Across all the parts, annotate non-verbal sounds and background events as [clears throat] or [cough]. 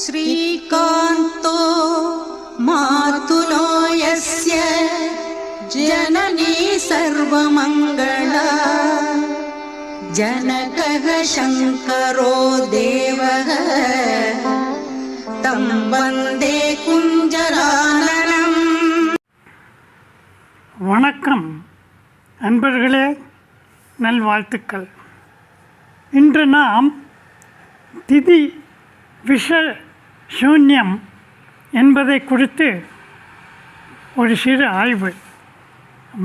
श्रीकान्तो मातुलो यस्य जननी सर्वमङ्गला जनकः शङ्करो देवः तं वन्दे कुञ्जराननम् வணக்கம் அன்பர்களே நல்வாழ்த்துக்கள் இன்று நாம் திதி விஷ சூன்யம் என்பதை குறித்து ஒரு சிறு ஆய்வு.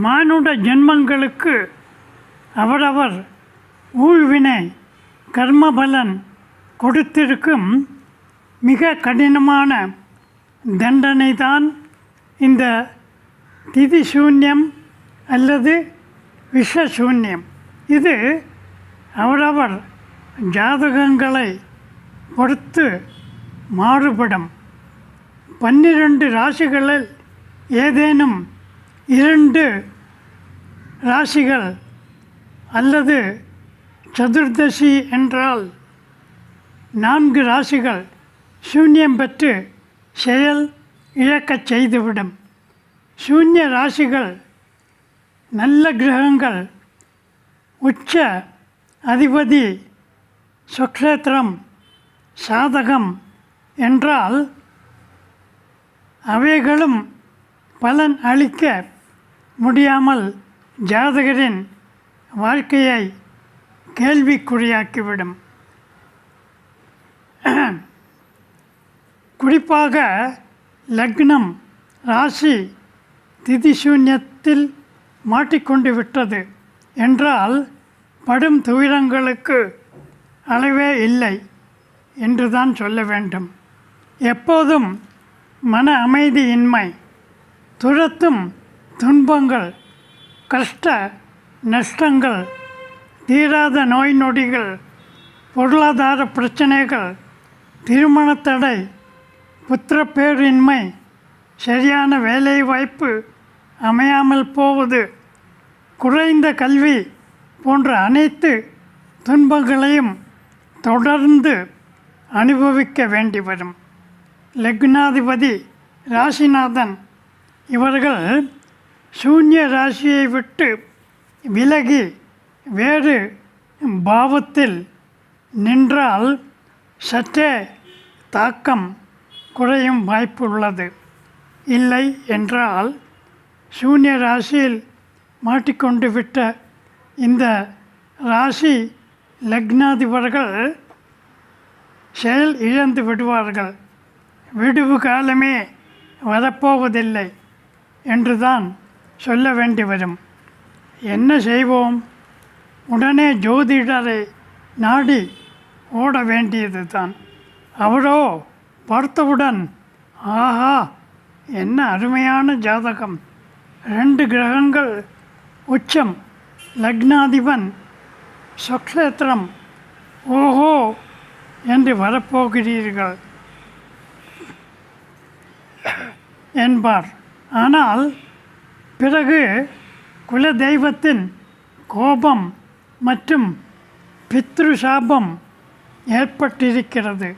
மானுட ஜென்மங்களுக்கு அவரவர் ஊழ்வினை கர்மபலன் கொடுத்திருக்கும் மிக கடினமான தண்டனை தான் இந்த திதி சூன்யம் அல்லது விஷ சூன்யம். இது அவரவர் ஜாதகங்களை பொறுத்து மாறுபடும். பன்னிரண்டு ராசிகளில் ஏதேனும் இரண்டு ராசிகள் அல்லது சதுர்தசி என்றால் நான்கு ராசிகள் சூன்யம் பெற்று செயல் இழக்கச் செய்துவிடும். சூன்ய ராசிகள் நல்ல கிரகங்கள் உச்ச அதிபதி சுக்ஷேத்திரம் சாதகம் என்றால் அவைகளும் பலன் அளிக்க முடியாமல் ஜாதகரின் வாழ்க்கையை கேள்விக்குறியாக்கிவிடும். குறிப்பாக லக்னம் ராசி திதிசூன்யத்தில் மாட்டிக்கொண்டு விட்டது என்றால் படும் துயரங்களுக்கு அளவே இல்லை. என்று தான் சொல்ல வேண்டும். எப்போதும் மன அமைதியின்மை துரத்தும் துன்பங்கள் கஷ்ட நஷ்டங்கள் தீராத நோய் நொடிகள் பொருளாதார பிரச்சனைகள் திருமணத்தடை புத்திரப்பேரின்மை சரியான வேலை வாய்ப்பு அமையாமல் போவது குறைந்த கல்வி போன்ற அனைத்து துன்பங்களையும் தொடர்ந்து அனுபவிக்க வேண்டி வரும். லக்னாதிபதி ராசிநாதன் இவர்கள் சூன்ய ராசியை விட்டு விலகி வேறு பாவத்தில் நின்றால் சற்றே தாக்கம் குறையும் வாய்ப்பு உள்ளது இல்லை என்றால் சூன்ய ராசியில் மாட்டிக்கொண்டு விட்ட இந்த ராசி லக்னாதிபர்கள் செயல் இழந்து விடுவார்கள். விடுவு காலமே வரப்போவதில்லை என்றுதான் சொல்ல வேண்டி வரும். என்ன செய்வோம்? உடனே ஜோதிடரை நாடி ஓட வேண்டியது தான் அவரோ பார்த்தவுடன் ஆஹா என்ன அருமையான ஜாதகம். ரெண்டு கிரகங்கள் உச்சம் லக்னாதிபன் சொக்ஷேத்திரம். ஓஹோ என்று வரப்போகிறீர்கள். என்பார். ஆனால் பிறகு குலதெய்வத்தின் கோபம் மற்றும் பித்ரு சாபம் ஏற்பட்டிருக்கிறது.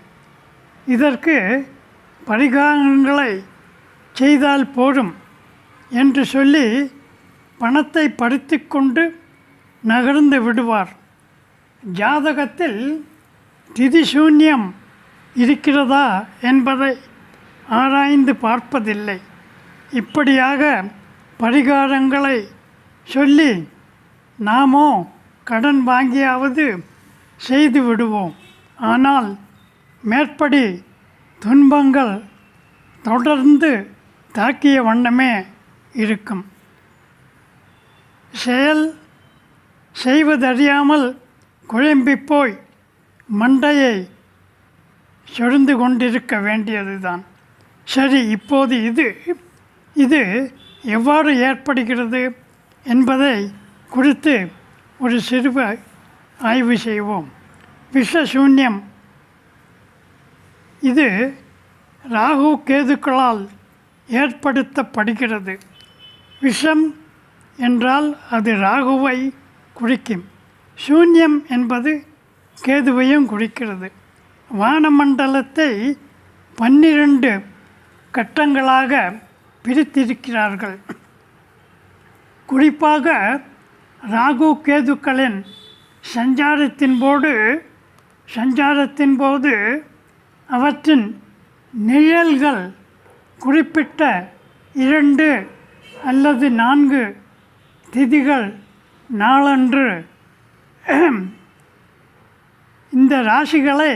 இதற்கு பரிகாரங்களை செய்தால் போதும் என்று சொல்லி பணத்தை படித்து கொண்டு நகர்ந்து விடுவார். ஜாதகத்தில் திதிசூன்யம் இருக்கிறதா என்பதை ஆராய்ந்து பார்ப்பதில்லை. இப்படியாக பரிகாரங்களை சொல்லி நாமோ கடன் வாங்கியாவது செய்து விடுவோம். ஆனால் மேற்படி துன்பங்கள் தொடர்ந்து தாக்கிய வண்ணமே இருக்கும். செயல் செய்வதறியாமல் குழம்பி போய் மண்டையை சொரிந்து கொண்டிருக்க வேண்டியதுதான். சரி இப்போது இது இது எவ்வாறு ஏற்படுகிறது என்பதை குறித்து ஒரு சிறுவ ஆய்வு செய்வோம். விஷ சூன்யம் இது ராகு கேதுக்களால் ஏற்படுத்தப்படுகிறது. விஷம் என்றால் அது ராகுவை குறிக்கும். சூன்யம் என்பது கேதுவையும் குறிக்கிறது வானமண்டலத்தை பன்னிரண்டு கட்டங்களாக பிரித்திருக்கிறார்கள். குறிப்பாக ராகு கேதுக்களின் சஞ்சாரத்தின் போது சஞ்சாரத்தின் போது அவற்றின் நிழல்கள் குறிப்பிட்ட இரண்டு அல்லது நான்கு திதிகள் நாளன்று இந்த ராசிகளை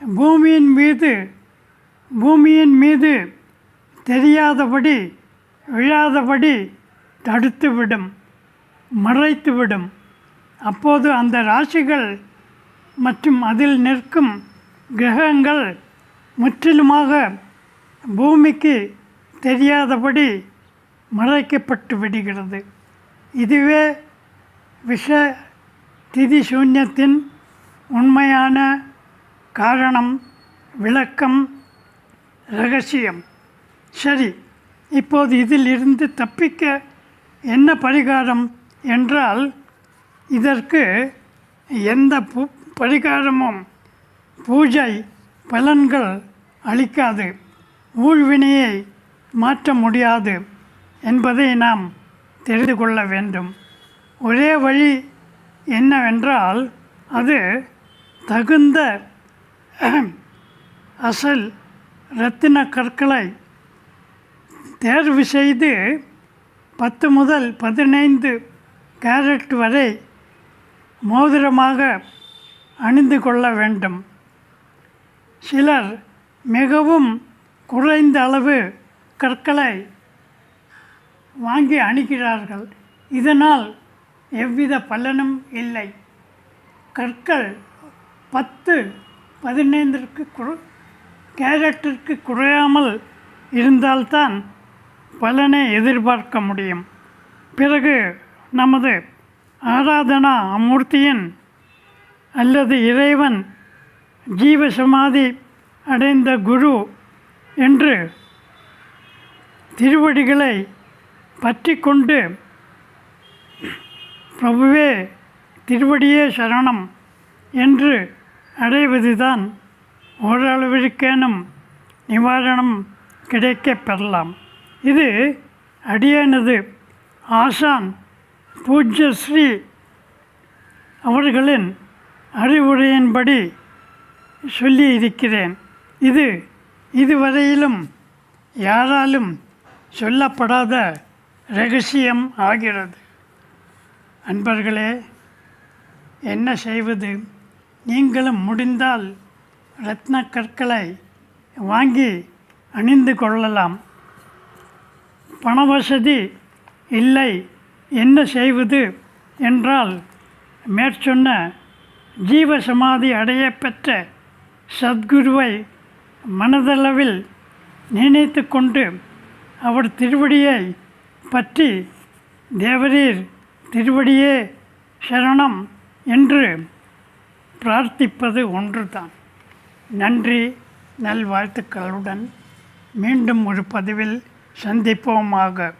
பூமியின் மீது பூமியின் மீது தெரியாதபடி விழாதபடி தடுத்துவிடும் மறைத்துவிடும். அப்போது அந்த ராசிகள் மற்றும் அதில் நிற்கும் கிரகங்கள் முற்றிலுமாக பூமிக்கு தெரியாதபடி மறைக்கப்பட்டு விடுகிறது. இதுவே விஷ திதி சூன்யத்தின் உண்மையான காரணம் விளக்கம் ரகசியம். சரி இப்போது இதில் இருந்து தப்பிக்க என்ன பரிகாரம் என்றால் இதற்கு எந்த பூ பரிகாரமும் பூஜை பலன்கள் அளிக்காது. ஊழ்வினையை மாற்ற முடியாது என்பதை நாம் தெரிந்து கொள்ள வேண்டும். ஒரே வழி என்னவென்றால் அது தகுந்த [clears throat] அசல் இரத்தின கற்களை தேர்வு செய்து பத்து முதல் பதினைந்து கேரட் வரை மோதிரமாக அணிந்து கொள்ள வேண்டும். சிலர் மிகவும் குறைந்த அளவு கற்களை வாங்கி அணிகிறார்கள். இதனால் எவ்வித பலனும் இல்லை. கற்கள் பத்து பதினைந்திற்கு குறை கேரக்டருக்கு குறையாமல் இருந்தால்தான் பலனை எதிர்பார்க்க முடியும். பிறகு நமது ஆராதனா மூர்த்தியின் அல்லது இறைவன் ஜீவசமாதி அடைந்த குரு என்று திருவடிகளை பற்றி கொண்டு பிரபுவே திருவடியே சரணம் என்று அடைவதுதான் ஓரளவிற்கேனும் நிவாரணம் கிடைக்கப் பெறலாம் இது அடியானது ஆசான் பூஜ்ய ஸ்ரீ அவர்களின் அறிவுரையின்படி சொல்லி இருக்கிறேன் இது இதுவரையிலும் யாராலும் சொல்லப்படாத ரகசியம் ஆகிறது. அன்பர்களே என்ன செய்வது? நீங்களும் முடிந்தால் ரத்ன கற்களை வாங்கி அணிந்து கொள்ளலாம். பணவசதி இல்லை என்ன செய்வது என்றால் மேற்சொன்ன ஜீவசமாதி அடையப்பெற்ற சத்குருவை மனதளவில் நினைத்து கொண்டு அவர் திருவடியை பற்றி தேவரீர் திருவடியே சரணம் என்று பிரார்த்திப்பது ஒன்றுதான். நன்றி நல்வாழ்த்துக்களுடன் மீண்டும் ஒரு பதிவில் சந்திப்போமாக.